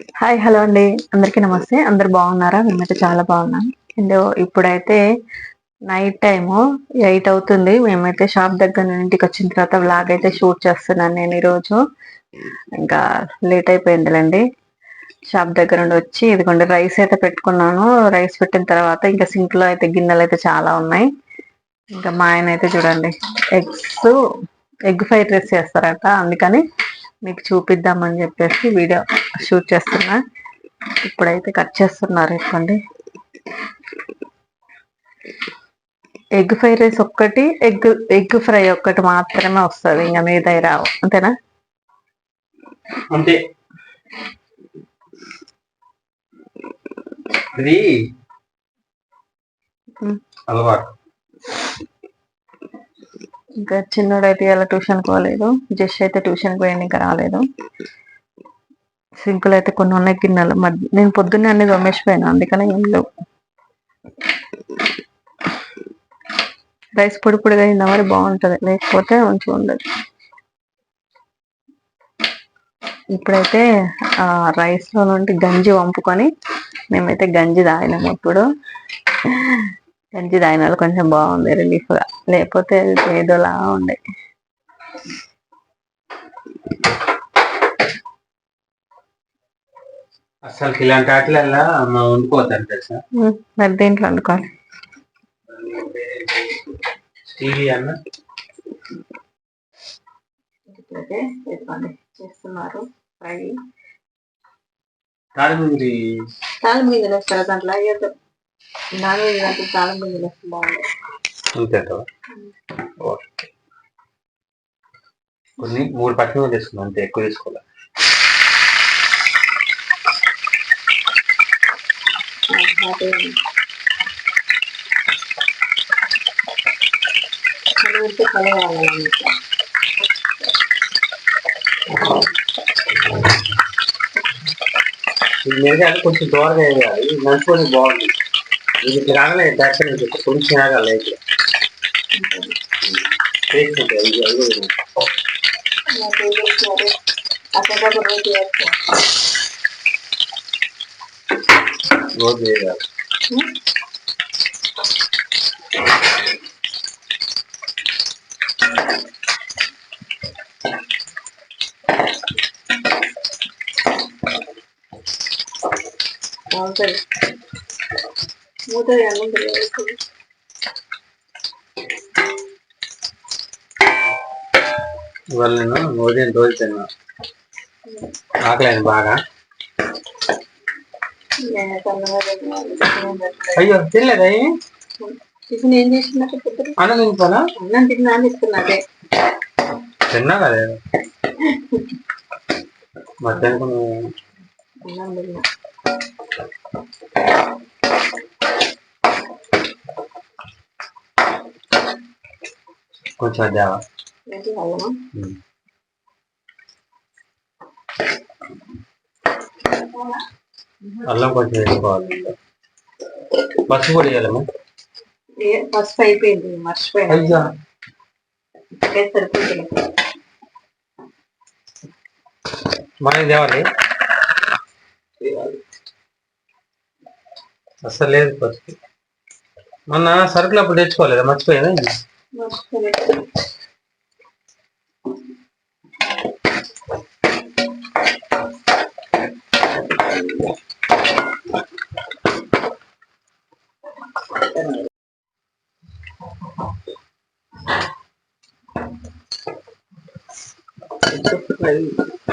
Hi hello అండి. అందరికీ నమస్తే. అందరు బాగున్నారా? మేమైతే చాలా బాగున్నాం. అండ్ ఇప్పుడైతే నైట్ టైము ఎయిట్ అవుతుంది. మేమైతే షాప్ దగ్గర నుండి ఇంటికి వచ్చిన తర్వాత వ్లాగ్ అయితే షూట్ చేస్తున్నాను నేను ఈరోజు. ఇంకా లేట్ అయిపోయిందిలేండి. షాప్ దగ్గర నుండి వచ్చి ఇదిగోండి రైస్ అయితే పెట్టుకున్నాను. రైస్ పెట్టిన తర్వాత ఇంకా సింక్లో అయితే గిన్నెలు అయితే చాలా ఉన్నాయి. ఇంకా మా ఆయన అయితే చూడండి ఎగ్స్ ఎగ్ ఫ్రైడ్ రైస్ చేస్తారట. అందుకని మీకు చూపిద్దామని చెప్పేసి వీడియో షూట్ చేస్తున్నా. ఇప్పుడైతే కట్ చేస్తున్నారు ఇవ్వండి. ఎగ్ ఫ్రైడ్ రైస్ ఒక్కటి ఎగ్ ఎగ్ ఫ్రై ఒక్కటి మాత్రమే వస్తుంది. ఇంకా మీద రావు. అంతేనా? అంతే. అలవాటు. ఇంకా చిన్నోడైతే ఇలా ట్యూషన్ పోలేదు. జస్ట్ అయితే ట్యూషన్ పోయాను ఇంకా రాలేదు. సింకులు అయితే కొన్ని ఉన్నాయి గిన్నెలు. మధ్య నేను పొద్దున్నే అన్ని దొమ్మేసిపోయాను అందుకనే ఏం లేవు. రైస్ పొడి పొడిగా అయిందా మరి బాగుంటుంది లేకపోతే మంచిగా ఉండదు. ఇప్పుడైతే ఆ రైస్లో నుండి గంజి వంపుకొని మేమైతే గంజి తాగినాము ఇప్పుడు. గంజి తాగిన వాళ్ళు కొంచెం బాగుంది రిలీఫ్గా. లేకపోతే ఏదోలా ఉండే అసలు ఇలాంటి వాటిలల్లా మా వండుకోవద్దు తెలుసా? మరి దేంట్లో వండుకోవాలి? టీవీ అన్న? ఇప్పుడైతే చేస్తున్నారు. ఫ్రై. తాళం మీద దాంట్లో దాంట్లో తాళం మీద బాగుంది అంతే ఓకే. కొన్ని మూడు పచ్చిమిర్చి తీసుకున్నాం అంతే ఎక్కువ తీసుకోవాలి మిరగాయలు కొంచెం దూరంగా వేయాలి. ఇది నంచుకొని బాగుంది. ఇది ఇట్లా కాగానే డాక్టర్ కొంచెం ఆగాలి ఇట్లా టేస్ట్ ఉంటుంది ఇది అది కూడా ఉంది. అక్కడ రోజు వేస్తాం రోజు వేయాలి బాగుంటుంది మూత ఇవాళ నేను ఉదయం రోజు తిన్నా. ఆకలేదు బాగా. అయ్యో తినలేదా? టిఫిన్ ఏం చేసినట్టు అన్నం తినిపోనా అన్నం తిన్నా అని తిన్నా కదా మధ్యాహ్నం అన్నం తిన్నా. కొంచెం అల్లమా అల్లం కొంచెం వేసుకోవాలి. పసుపు పొడి వేయాలమ్మా ఫస్ట్ అయిపోయింది అయ్యా. సరిపోతుంది మనకి తేవాలి అసలు లేదు పసుపు. మొన్న సరుకులు అప్పుడు తెచ్చుకోలేదా? మర్చిపోయాను? మర్చిపోలేదు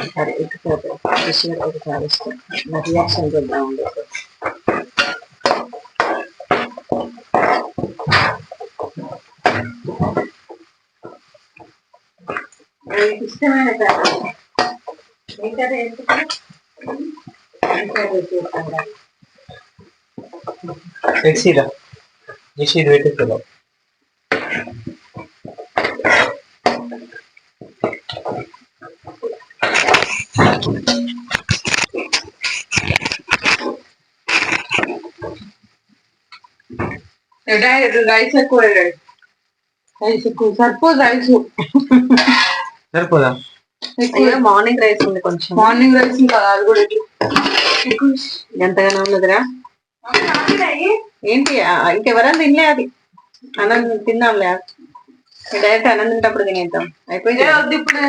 సరే ఎక్కువ విషయం ఒక చాలా ఇష్టం నా రియాక్షన్ చూద్దాం ఉండేది మీకు ఇష్టమైన కర్రీ ఏ కర్రీ ఎందుకు ఏ కర్రీ చేస్తాను మిక్సీలో మిక్సీ పెట్టేస్తాను సరిపోదు? మార్నింగ్ రైస్ ఉంది కొంచెం. మార్నింగ్ రైస్ ఇంకా అది కూడా. ఎంతగానో ఉన్నదిరా? ఏంటి ఇంకెవరైనా తినలే అది. అన్నం తిందాంలే. డైరెక్ట్ అన్నం తింటప్పుడు తినేద్దాం. అయిపోయింది ఇప్పుడే.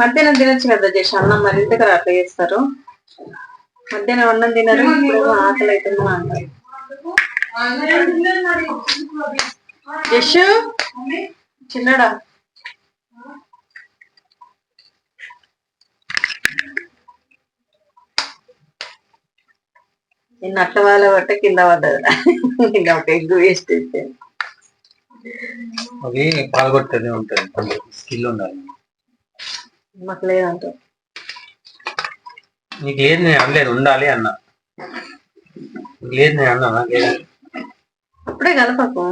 మధ్యాహ్నం తినొచ్చు కదా చేసి అన్నం మరి ఇంతకరా అట్లా చేస్తారు. మధ్యాహ్నం అన్నం తినరు ఆకలి అవుతుందని అంటారు. యశ్ చిన్నడా? నిన్న అట్ల వాళ్ళ బట్ట కింద పడ్డది. నిన్న ఒక ఎగ్గు వేస్ట్ అయితే అది పాల్గొట్టనే ఉంటుంది. స్కిల్ ఉండాలి. మాకు లేదంట. నీకు లేదు నేను అనలేదు ఉండాలి అన్న. లేదు నేను అన్నా లేదు అప్పుడే కలపకు.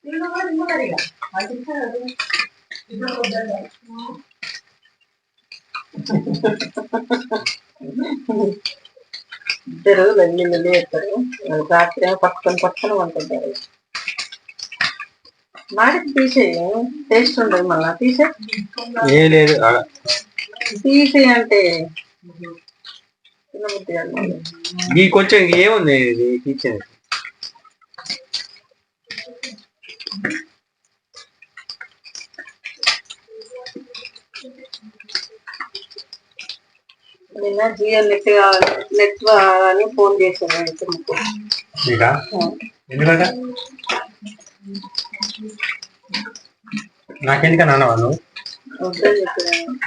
Di luar rumah, ada ya. ఇద్దరు లల్లి లల్లి చేస్తారు రాత్రి ఏమో పట్టుకొని పట్టుకొని వండుకుంటారు. మాడికి తీసేయి. టేస్ట్ ఉండదు మళ్ళా. తీసే ఏ లేదు. తీసే అంటే. ఈ కొంచెం ఏముంది? కిచెన్ నిన్న జియో నెట్ నెట్ అని ఫోన్ చేశాను ఇతనికి. నీకా ఎందుకంటే? నాకెందుకని అన్నావా నువ్వు? వద్దని చెప్పాను.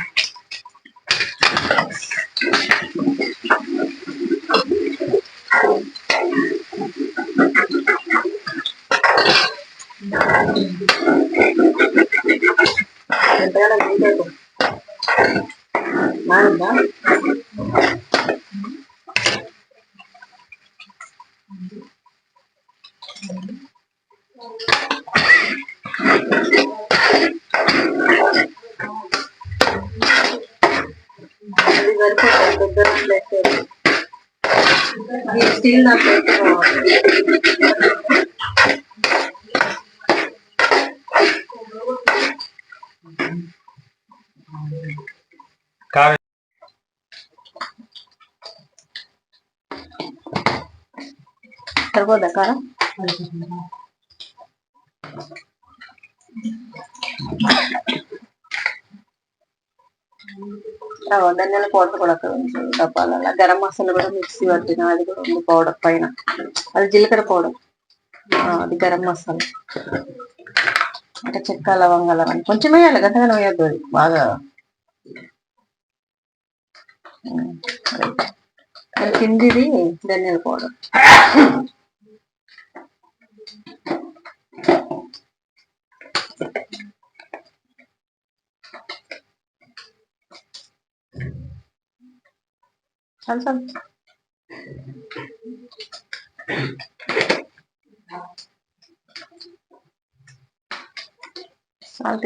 ఎంతగానో తింటాడు. మారిందా? అది సరిపోతుంది పెద్ద దాంట్లో వేసేది. ఈ స్టీల్ దాంట్లో అయితే బాగుంటుంది. కాదు సరిపోదా కారం ధనియాల పౌడర్ కూడా అక్కడ ఉంది. డబ్బాలలో. గరం మసాలా కూడా మిక్సీ పట్టిన అది కూడా ఉంది పౌడర్ పైన. అది జీలకర్ర పౌడర్. అది గరం మసాలా. అంటే చెక్క లవంగాలు అవన్నీ కొంచెం వేయాలి గంటగా వేయద్దు అది. బాగా. ఉమ్, కిందిది ధనియాల పౌడర్. చాలు చాలు సాల్ట్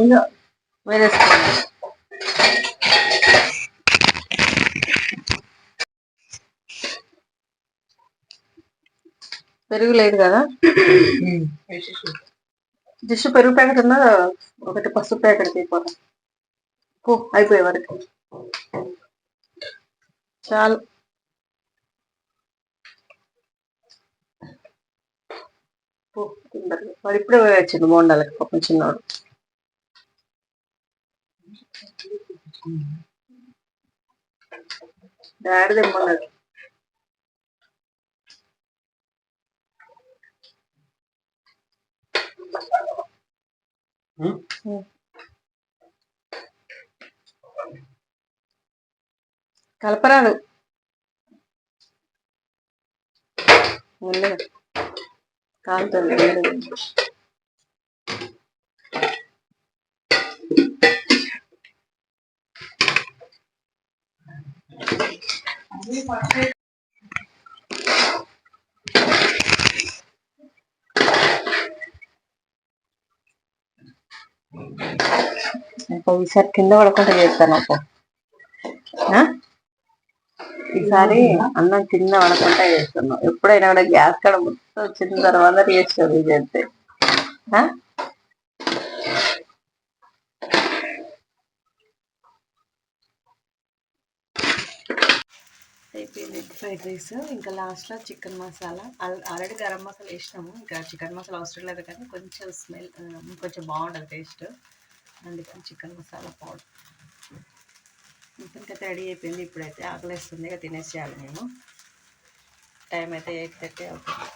ఇంకా వేరేసుకోండి పెరుగు లేదు కదా? జస్ట్ పెరుగు ప్యాకెట్ ఉన్నా ఒకటి పసుపు ప్యాకెట్ తీసుకోవాలి పో అయిపోయే వరకు. చాలు. పో తిందరు వాడు ఇప్పుడే వచ్చింది బోండాలకి పాపం చిన్నవాడు డాడీ తెమ్మన్నాడు. Hmm? కలపరాదు. ముందుగా కాలుతుంది ఇంకో ఈసారి కింద పడకుండా చేస్తాను అప్పు. ఆ? ఈసారి అన్నం కింద పడకుండా చేస్తున్నాం ఎప్పుడైనా కూడా గ్యాస్ కడ మొత్తం వచ్చిన తర్వాత చేస్తుంది ఇది అంతే అయిపోయింది. ఫ్రైడ్ రైస్ ఇంకా లాస్ట్లో చికెన్ మసాలా. ఆల్రెడీ గరం మసాలా వేసినాము. ఇంకా చికెన్ మసాలా అవసరం లేదు కానీ కొంచెం స్మెల్ కొంచెం బాగుంటుంది టేస్ట్. అందుకని చికెన్ మసాలా పౌడర్. మొత్తానికి రెడీ అయిపోయింది. ఇప్పుడైతే ఆకలిస్తుంది ఇక తినేసేయాలి మేము. టైం అయితే ఎయిట్ థర్టీ అవుతుంది.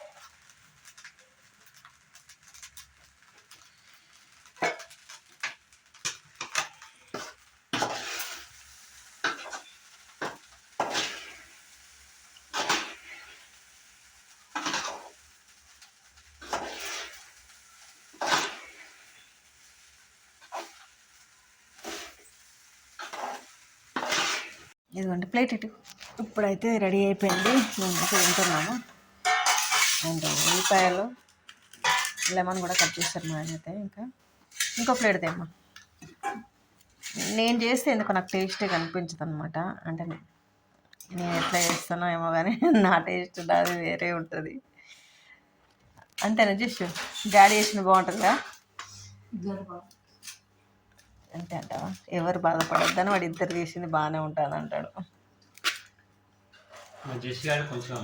ఇదిగోండి ప్లేట్ ఇటు. ఇప్పుడైతే రెడీ అయిపోయింది. మేమైతే తింటున్నాము. అండ్ ఉల్లిపాయలు లెమన్ కూడా కట్ చేస్తారు మా ఆయన అయితే ఇంకా. ఇంకో ప్లేట్ తేమ్మా. నేను చేస్తే ఎందుకు నాకు టేస్ట్ కనిపించదు అనమాట అంటే నేను ఎట్లా చేస్తానో ఏమో కానీ నా టేస్ట్ నాది వేరే ఉంటుంది. అంతేనా జస్ట్ డాడీ చేసిన బాగుంటుందా అంతే అంటావా? ఎవరు బాధపడొద్దని వాడు ఇద్దరు చేసింది బాగానే ఉంటుంది అంటాడు. కొంచెం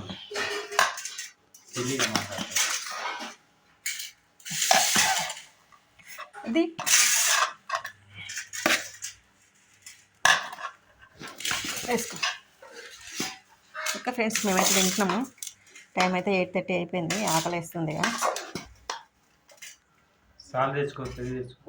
వేసుకో. ఇంకా ఫ్రెండ్స్ మేమైతే తింటున్నాము. టైం అయితే ఎయిట్ థర్టీ అయిపోయింది ఆకలి వేస్తుంది ఇక సాల్ తెచ్చుకో తెచ్చుకో.